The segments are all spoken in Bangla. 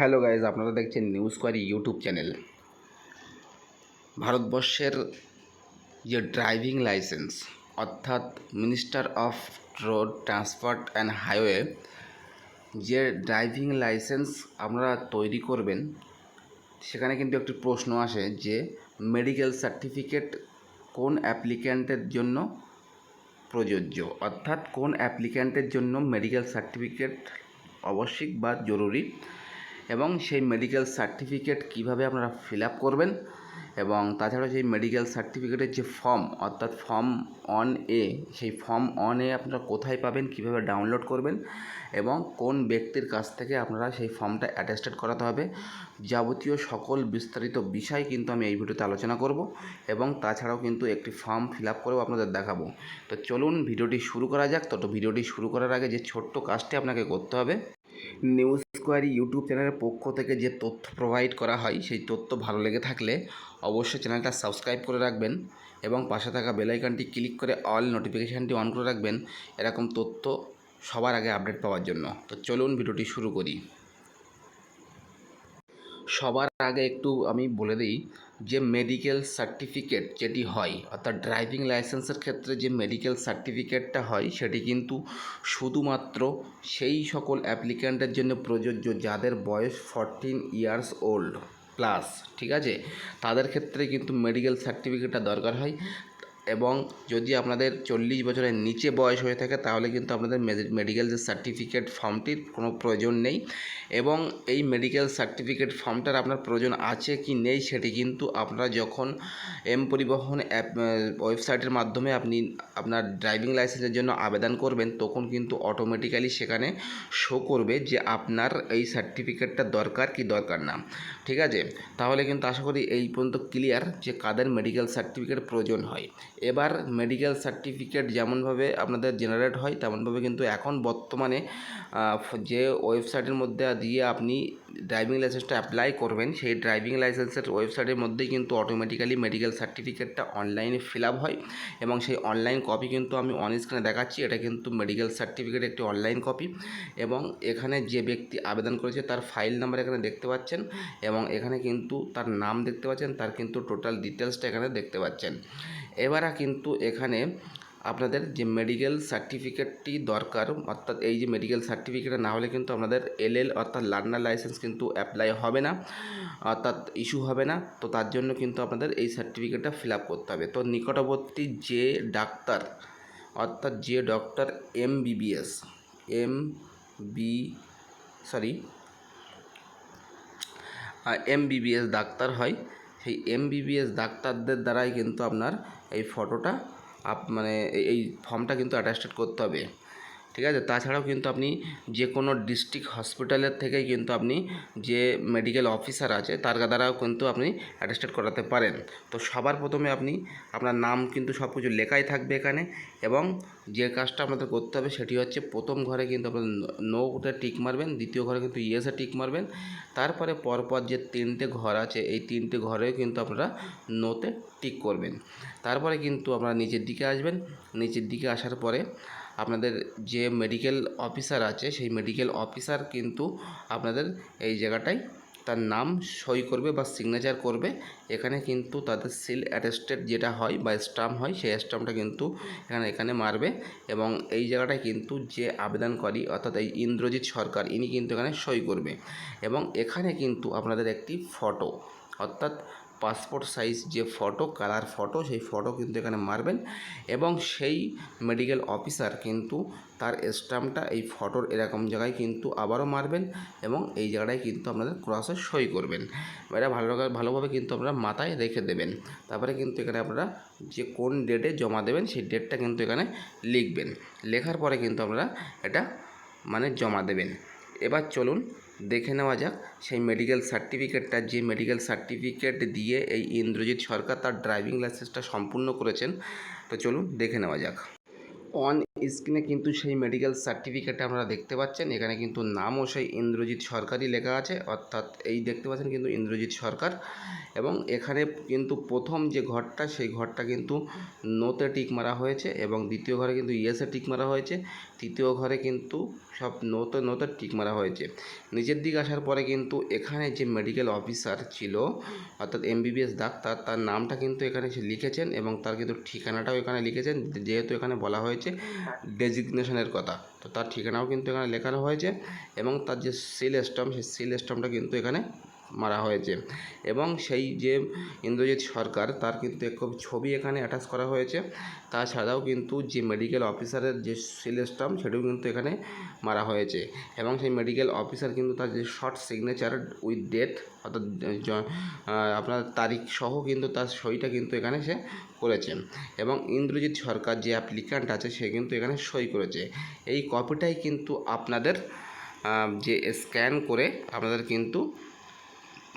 হ্যালো গাইজ, আপনারা দেখছেন নিউজ কোয়ারি ইউটিউব চ্যানেল। ভারতবর্ষের যে ড্রাইভিং লাইসেন্স, অর্থাৎ minister of road transport and highway, যে ড্রাইভিং লাইসেন্স আপনারা তৈরি করবেন, সেখানে কিন্তু একটি প্রশ্ন আসে যে, মেডিকেল সার্টিফিকেট কোন অ্যাপ্লিক্যান্টের জন্য প্রযোজ্য? অর্থাৎ কোন অ্যাপ্লিক্যান্টের জন্য মেডিকেল সার্টিফিকেট আবশ্যিক বা জরুরি? এবং সেই মেডিকেল সার্টিফিকেট কীভাবে আপনারা ফিল আপ করবেন এবং তাছাড়া সেই মেডিকেল সার্টিফিকেটের যে ফর্ম অর্থাৎ ফর্ম অন এ সেই ফর্ম অন এ আপনারা কোথায় পাবেন, কীভাবে ডাউনলোড করবেন এবং কোন ব্যক্তির কাছ থেকে আপনারা সেই ফর্মটা অ্যাটেস্টেড করাতে হবে যাবতীয় সকল বিস্তারিত বিষয় কিন্তু আমি এই ভিডিওতে আলোচনা করব এবং তাছাড়াও কিন্তু একটি ফর্ম ফিল আপ করেও আপনাদের দেখাবো। তো চলুন ভিডিওটি শুরু করা যাক। তো ভিডিওটি শুরু করার আগে যে ছোট্ট কাজটি আপনাকে করতে হবে নিউজ স্কোয়ারি ইউটিউব চ্যানেলের পক্ষ থেকে যে তথ্য প্রোভাইড করা হয়, সেই তথ্য ভালো লেগে থাকলে অবশ্যই চ্যানেলটা সাবস্ক্রাইব করে রাখবেন এবং পাশে থাকা বেলাইকানটি ক্লিক করে অল নোটিফিকেশানটি অন করে রাখবেন এরকম তথ্য সবার আগে আপডেট পাওয়ার জন্য। তো চলুন ভিডিওটি শুরু করি। সবার আগে একটু আমি বলে দিই যে মেডিকেল সার্টিফিকেট যেটি হয়, অর্থাৎ ড্রাইভিং লাইসেন্সের ক্ষেত্রে যে মেডিকেল সার্টিফিকেটটা হয়, সেটি কিন্তু শুধুমাত্র সেই সকল অ্যাপ্লিক্যান্টের জন্য প্রযোজ্য যাদের বয়স ফরটিন ইয়ার্স ওল্ড প্লাস ঠিক আছে? তাদের ক্ষেত্রে কিন্তু মেডিকেল সার্টিফিকেটটা দরকার হয়। এবং যদি আপনাদের চল্লিশ বছরের নিচে বয়স হয়ে থাকে, তাহলে কিন্তু আপনাদের মেডিকেল যে সার্টিফিকেট ফর্মটির কোনো প্রয়োজন নেই। এবং এই মেডিকেল সার্টিফিকেট ফর্মটার আপনার প্রয়োজন আছে কি নেই, সেটি কিন্তু আপনারা যখন এম পরিবহন অ্যাপ ওয়েবসাইটের মাধ্যমে আপনি আপনার ড্রাইভিং লাইসেন্সের জন্য আবেদন করবেন, তখন কিন্তু অটোমেটিক্যালি সেখানে শো করবে যে আপনার এই সার্টিফিকেটটা দরকার কি দরকার না। ঠিক আছে? তাহলে কিন্তু আশা করি এই পর্যন্ত ক্লিয়ার যে কাদের মেডিকেল সার্টিফিকেট প্রয়োজন হয়। এবার মেডিকেল সার্টিফিকেট যেমনভাবে আপনাদের জেনারেট হয়, তেমনভাবে কিন্তু এখন বর্তমানে যে ওয়েবসাইটের মধ্যে দিয়ে আপনি ড্রাইভিং লাইসেন্সটা অ্যাপ্লাই করবেন, সেই ড্রাইভিং লাইসেন্সের ওয়েবসাইটের মধ্যেই কিন্তু অটোমেটিক্যালি মেডিকেল সার্টিফিকেটটা অনলাইনে ফিল আপ হয় এবং সেই অনলাইন কপি কিন্তু আমি অন স্ক্রিনে দেখাচ্ছি, এটা কিন্তু মেডিকেল সার্টিফিকেট একটি অনলাইন কপি এবং এখানে যে ব্যক্তি আবেদন করেছে তার ফাইল নাম্বার এখানে দেখতে পাচ্ছেন এবং এখানে কিন্তু তার নাম দেখতে পাচ্ছেন, তার কিন্তু টোটাল ডিটেলসটা এখানে দেখতে পাচ্ছেন। এবারে কিন্তু এখানে আপনাদের যে মেডিকেল সার্টিফিকেটটি দরকার, অর্থাৎ এই যে মেডিকেল সার্টিফিকেটটা না হলে কিন্তু আপনাদের এলএল অর্থাৎ লার্নার লাইসেন্স কিন্তু অ্যাপ্লাই হবে না, অর্থাৎ ইস্যু হবে না। তো তার জন্য কিন্তু আপনাদের এই সার্টিফিকেটটা ফিল আপ করতে হবে। তো নিকটবর্তী যে ডাক্তার, অর্থাৎ যে doctor M BBS M B sorry M BBS doctor হয় সেই এম বিবিএস ডাক্তারদের দ্বারাই কিন্তু আপনার এই ফটোটা আপ মানে এই ফর্মটা কিন্তু অ্যাটাস্টেড করতে হবে। ঠিক আছে? তাছাড়াও কিন্তু আপনি যে কোনো ডিস্ট্রিক্ট হসপিটালের থেকেই কিন্তু আপনি যে মেডিকেল অফিসার আছে তার দ্বারাও কিন্তু আপনি অ্যাটেস্টেড করাতে পারেন। তো সবার প্রথমে আপনি আপনার নাম কিন্তু সব কিছু লেখাই থাকবে এখানে এবং যে কাজটা আপনাদের করতে হবে সেটি হচ্ছে প্রথম ঘরে কিন্তু আপনাদের নোতে টিক মারবেন, দ্বিতীয় ঘরে কিন্তু ইয়েসে টিক মারবেন। তারপরে পরপর যে তিনটে ঘর আছে, এই তিনটে ঘরেও কিন্তু আপনারা নোতে টিক করবেন। তারপরে কিন্তু আপনারা নিচের দিকে আসবেন। নিচের দিকে আসার পরে আপনাদের যে মেডিকেল অফিসার আছে, সেই মেডিকেল অফিসার কিন্তু আপনাদের এই জায়গাটায় তার নাম সই করবে বা সিগনেচার করবে। এখানে কিন্তু তাদের সিল অ্যাটেস্টেড যেটা হয় বা স্টাম্প হয়, সেই স্টাম্পটা কিন্তু এখানে এখানে মারবে এবং এই জায়গাটায় কিন্তু যে আবেদনকারী অর্থাৎ এই ইন্দ্রজিৎ সরকার, ইনি কিন্তু এখানে সই করবে। এবং এখানে কিন্তু আপনাদের একটি ফটো অর্থাৎ পাসপোর্ট সাইজ যে ফটো কালার ফটো সেই ফটো কিন্তু এখানে মারবেন এবং সেই মেডিকেল অফিসার কিন্তু তার স্ট্যাম্পটা এই ফটোর এরকম জায়গায় কিন্তু আবারও মারবেন এবং এই জায়গাটায় কিন্তু আপনাদের ক্রসে সই করবেন। এটা ভালো ভালোভাবে কিন্তু আপনারা মাথায় রেখে দেবেন। তারপরে কিন্তু এখানে আপনারা যে কোন ডেটে জমা দেবেন, সেই ডেটটা কিন্তু এখানে লিখবেন। লেখার পরে কিন্তু আপনারা এটা মানে জমা দেবেন। এবার চলুন দেখে নেওয়া যাক। সেই মেডিকেল সার্টিফিকেটটা যে মেডিকেল সার্টিফিকেট দিয়ে এই ইন্দ্রজিৎ সরকার তার ড্রাইভিং লাইসেন্সটা সম্পূর্ণ করেছেন। তো চলুন দেখে নেওয়া যাক। অন স্ক্রিনে কিন্তু সেই মেডিকেল সার্টিফিকেটটা আপনারা দেখতে পাচ্ছেন। এখানে কিন্তু নামও সেই ইন্দ্রজিৎ সরকারই লেখা আছে। অর্থাৎ এই দেখতে পাচ্ছেন কিন্তু ইন্দ্রজিৎ সরকার। এবং এখানে কিন্তু প্রথম যে ঘরটা, সেই ঘরটা কিন্তু নোতে টিক মারা হয়েছে এবং দ্বিতীয় ঘরে কিন্তু ইয়েসে টিক মারা হয়েছে। তৃতীয় ঘরে কিন্তু সব নতুন নতুন টিক মারা হয়েছে। নিচের দিকে আসার পরে কিন্তু এখানে যে মেডিকেল অফিসার ছিল, অর্থাৎ এমবিবিএস ডাক্তার, তার নামটা কিন্তু এখানে সে লিখেছেন এবং তার কিন্তু ঠিকানাটাও এখানে লিখেছেন। যেহেতু এখানে বলা হয়েছে ডেজিগনেশনের কথা। তো তার ঠিকানাও কিন্তু এখানে লেখানো হয়েছে এবং তার যে সিল স্টাম্প সেই সিল স্টাম্পটা কিন্তু এখানে মারা হয়েছে। এবং সেই যে ইন্দ্রজিৎ সরকার, তার কিন্তু এক ছবি এখানে অ্যাটাচ করা হয়েছে। তাছাড়াও কিন্তু যে মেডিকেল অফিসারের যে সিল স্টাম্প সেটাও কিন্তু এখানে মারা হয়েছে। এবং সেই মেডিকেল অফিসার কিন্তু তার যে শর্ট সিগনেচার উইথ ডেট অর্থাৎ আপনার তারিখ সহ কিন্তু তার সইটা কিন্তু এখানে সে করেছে। এবং ইন্দ্রজিৎ সরকার যে অ্যাপ্লিক্যান্ট আছে, সে কিন্তু এখানে সই করেছে। এই কপিটাই কিন্তু আপনাদের যে স্ক্যান করে আপনাদের কিন্তু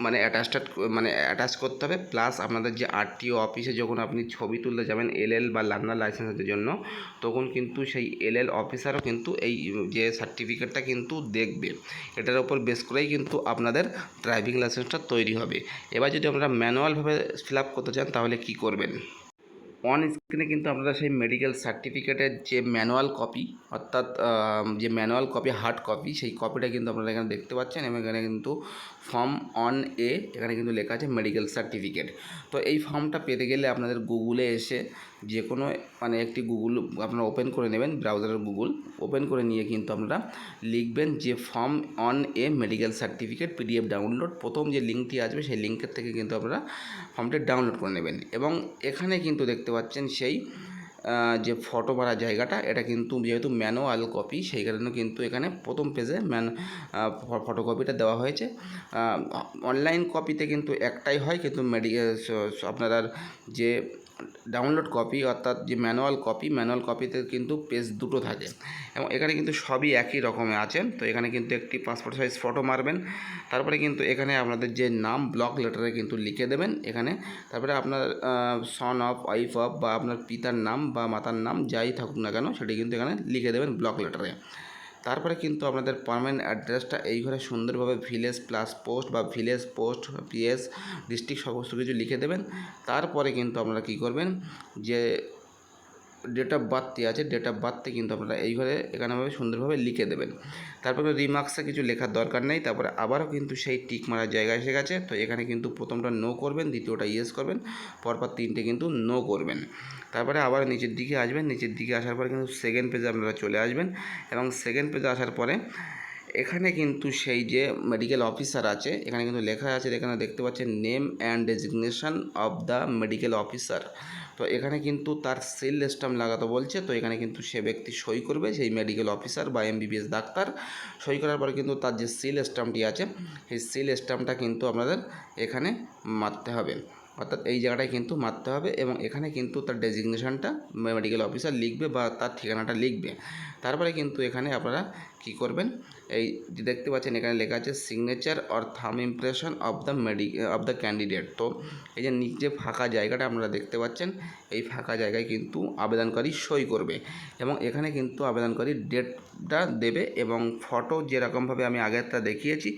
মানে অ্যাটাচড মানে অ্যাটাচ করতে হবে প্লাস আপনাদের যে আরটিও অফিসে যখন আপনি ছবি তুলতে যাবেন এলএল বা লার্নার লাইসেন্সের জন্য, তখন কিন্তু সেই এলএল অফিসারও কিন্তু এই যে সার্টিফিকেটটা কিন্তু দেখবে। এটার উপর বেস করেই কিন্তু আপনাদের ড্রাইভিং লাইসেন্সটা তৈরি হবে। এবার যদি আপনারা ম্যানুয়ালভাবে ফিল আপ করতে চান, তাহলে কি করবেন? অন স্ক্রিনে কিন্তু আপনারা সেই মেডিকেল সার্টিফিকেটের যে ম্যানুয়াল কপি অর্থাৎ যে ম্যানুয়াল কপি হার্ড কপি সেই কপিটা কিন্তু আপনারা এখানে দেখতে পাচ্ছেন এবং এখানে কিন্তু ফর্ম অন এ এখানে কিন্তু লেখা আছে মেডিকেল সার্টিফিকেট তো এই ফর্মটা পেতে গেলে আপনাদের গুগলে এসে যে কোনো মানে একটি গুগল আপনারা ওপেন করে নেবেন ব্রাউজারের গুগল ওপেন করে নিয়ে কিন্তু আপনারা লিখবেন যে form one A medical certificate PDF download প্রথম যে লিঙ্কটি আসবে, সেই লিঙ্কের থেকে কিন্তু আপনারা ফর্মটি ডাউনলোড করে নেবেন। এবং এখানে কিন্তু দেখতে পাচ্ছেন সেই যে ফটো মারা জায়গাটা, এটা কিন্তু যেহেতু ম্যানুয়াল কপি সেই কারণে কিন্তু এখানে প্রথম পেজে ম্যান ফটোকপিটা দেওয়া হয়েছে। অনলাইন কপিতে কিন্তু একটাই হয়, কিন্তু মেডিকেল আপনার যে ডাউনলোড কপি অর্থাৎ যে ম্যানুয়াল কপি ম্যানুয়াল কপিতে কিন্তু পেজ দুটো থাকে। এবং এখানে কিন্তু সবই একই রকমের আছে। তো এখানে কিন্তু একটি পাসপোর্ট সাইজ ফটো মারবেন। তারপরে কিন্তু এখানে আপনাদের যে নাম ব্লক লেটারে কিন্তু লিখে দেবেন। এখানে তারপরে আপনার সন অফ ওয়াইফ অফ বা আপনার পিতার নাম বা মাতার নাম যাই থাকুক না কেন, সেটি কিন্তু এখানে লিখে দেবেন ব্লক লেটারে তারপরে কিন্তু আপনাদের পারমানেন্ট অ্যাড্রেসটা এই ঘরে সুন্দরভাবে ভিলেজ প্লাস পোস্ট বা ভিলেজ পোস্ট পিএস ডিস্ট্রিক্ট সমস্ত কিছু লিখে দেবেন। তারপরে কিন্তু আপনারা কী করবেন যে ডেট অফ বার্থটি আছে ডেট অফ বার্থে কিন্তু আপনারা এইভাবে এখানেভাবে সুন্দরভাবে লিখে দেবেন। তারপরে রিমার্কসে কিছু লেখার দরকার নেই, তারপরে আবারও কিন্তু সেই টিক মারার জায়গা এসে গেছে, তো এখানে কিন্তু প্রথমটা নো করবেন, দ্বিতীয়টা ইয়েস করবেন, পরপর তিনটে কিন্তু নো করবেন। তারপরে আবার নিচের দিকে আসবেন, নিচের দিকে আসার পরে কিন্তু সেকেন্ড পেজে আপনারা চলে আসবেন এবং সেকেন্ড পেজে আসার পরে এখানে কিন্তু সেই যে মেডিকেল অফিসার আছে, এখানে কিন্তু লেখা আছে এখানে দেখতে পাচ্ছেন name and designation of the medical officer তো এখানে কিন্তু তার সেল স্টাম্প লাগাতে বলছে, তো এখানে কিন্তু সে ব্যক্তি সই করবে, সেই মেডিকেল অফিসার বা এমবিবিএস ডাক্তার সই করার পরে কিন্তু তার যে সিল স্টাম্পটি আছে, সেই সিল স্টাম্পটা কিন্তু আপনাদের এখানে মারতে হবে। অর্থাৎ এই জায়গাটায় কিন্তু মারতে হবে এবং এখানে কিন্তু তার ডেজিগনেশনটা মেডিকেল অফিসার লিখবে বা তার ঠিকানাটা লিখবে। তারপরে কিন্তু এখানে আপনারা কী করবেন? এই যে দেখতে পাচ্ছেন, এখানে লেখা আছে signature or thumb impression of the medi of the candidate তো এই যে নিচে ফাঁকা জায়গাটা আপনারা দেখতে পাচ্ছেন, এই ফাঁকা জায়গায় কিন্তু আবেদনকারী সই করবে। এবং এখানে কিন্তু আবেদনকারী ডেটটা দেবে এবং ফটো যেরকমভাবে আমি আগেরটা দেখিয়েছি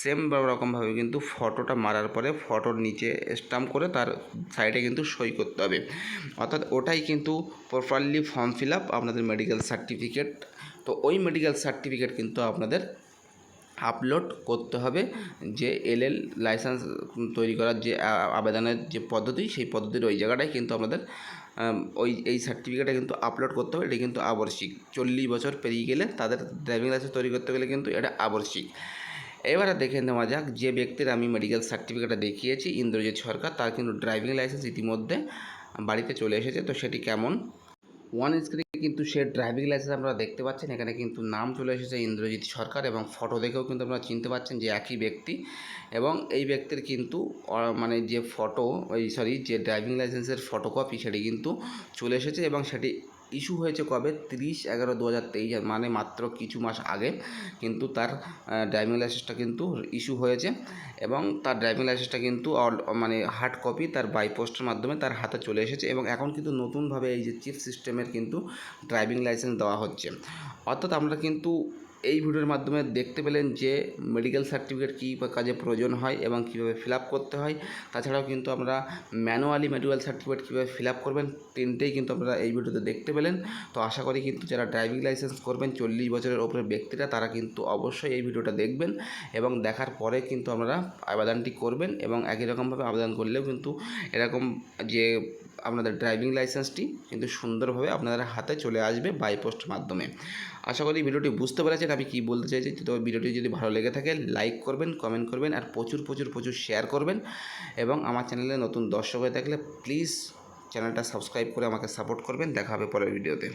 সেম রকমভাবে কিন্তু ফটোটা মারার পরে ফটোর নিচে স্টাম্প করে তার সাইডে কিন্তু সই করতে হবে। অর্থাৎ ওটাই কিন্তু প্রপারলি ফর্ম ফিল আপ আপনাদের মেডিকেল সার্টিফিকেট তো ওই মেডিকেল সার্টিফিকেট কিন্তু আপনাদের আপলোড করতে হবে যে এলএল লাইসেন্স তৈরি করার যে আবেদনের যে পদ্ধতি, সেই পদ্ধতির ওই জায়গাটায় কিন্তু আপনাদের ওই, এই সার্টিফিকেটটা কিন্তু আপলোড করতে হবে। এটা কিন্তু আবশ্যিক। চল্লিশ বছর পেরিয়ে গেলে তাদের ড্রাইভিং লাইসেন্স তৈরি করতে গেলে কিন্তু এটা আবশ্যিক। এবারে দেখে নেওয়া যাক, যে ব্যক্তির আমি মেডিকেল সার্টিফিকেটটা দেখিয়েছি, ইন্দ্রজিৎ সরকার, তার কিন্তু ড্রাইভিং লাইসেন্স ইতিমধ্যে বাড়িতে চলে এসেছে। তো সেটি কেমন? ওয়ান স্ক্রিনে কিন্তু সে ড্রাইভিং লাইসেন্স আমরা দেখতে পাচ্ছেন, এখানে কিন্তু নাম চলে এসেছে ইন্দ্রজিৎ সরকার এবং ফটো দেখেও কিন্তু আপনারা চিনতে পাচ্ছেন যে একই ব্যক্তি এবং এই ব্যক্তির কিন্তু মানে যে ফটো ওই সরি যে ড্রাইভিং লাইসেন্সের ফটোকপি সেটি কিন্তু চলে এসেছে এবং সেটি ইস্যু হয়েছে কবে? তিরিশ এগারো দু হাজার তেইশ মানে মাত্র কিছু মাস আগে। কিন্তু তার ড্রাইভিং লাইসেন্সটা কিন্তু ইস্যু হয়েছে এবং তার ড্রাইভিং লাইসেন্সটা কিন্তু মানে হার্ড কপি তার বাইপোস্টের মাধ্যমে তার হাতে চলে এসেছে এবং এখন কিন্তু নতুনভাবে এই যে চিপ সিস্টেমের কিন্তু ড্রাইভিং লাইসেন্স দেওয়া হচ্ছে। অর্থাৎ আমরা কিন্তু এই ভিডিওর মাধ্যমে দেখতে পেলেন যে মেডিকেল সার্টিফিকেট কী কাজে প্রয়োজন হয় এবং কীভাবে ফিল আপ করতে হয়। তাছাড়াও কিন্তু আমরা ম্যানুয়ালি মেডিকেল সার্টিফিকেট কীভাবে ফিল আপ করবেন তিনটেই কিন্তু আপনারা এই ভিডিওতে দেখতে পেলেন। তো আশা করি কিন্তু যারা ড্রাইভিং লাইসেন্স করবেন চল্লিশ বছরের ওপরে ব্যক্তিরা তারা কিন্তু অবশ্যই এই ভিডিওটা দেখবেন এবং দেখার পরে কিন্তু আপনারা আবেদনটি করবেন এবং একই রকমভাবে আবেদন করলেও কিন্তু এরকম যে আপনাদের ড্রাইভিং লাইসেন্সটি কিন্তু সুন্দরভাবে আপনাদের হাতে চলে আসবে বাই পোস্ট মাধ্যমে। আশা করি ভিডিওটি বুঝতে পেরেছেন, আমি কী বলতে চাইছি? তো ভিডিওটি যদি ভালো লেগে থাকে লাইক করবেন কমেন্ট করবেন আর প্রচুর প্রচুর প্রচুর শেয়ার করবেন এবং আমার চ্যানেলে নতুন দর্শক হয়ে থাকলে প্লিজ চ্যানেলটা সাবস্ক্রাইব করে আমাকে সাপোর্ট করবেন। দেখা হবে পরের ভিডিওতে।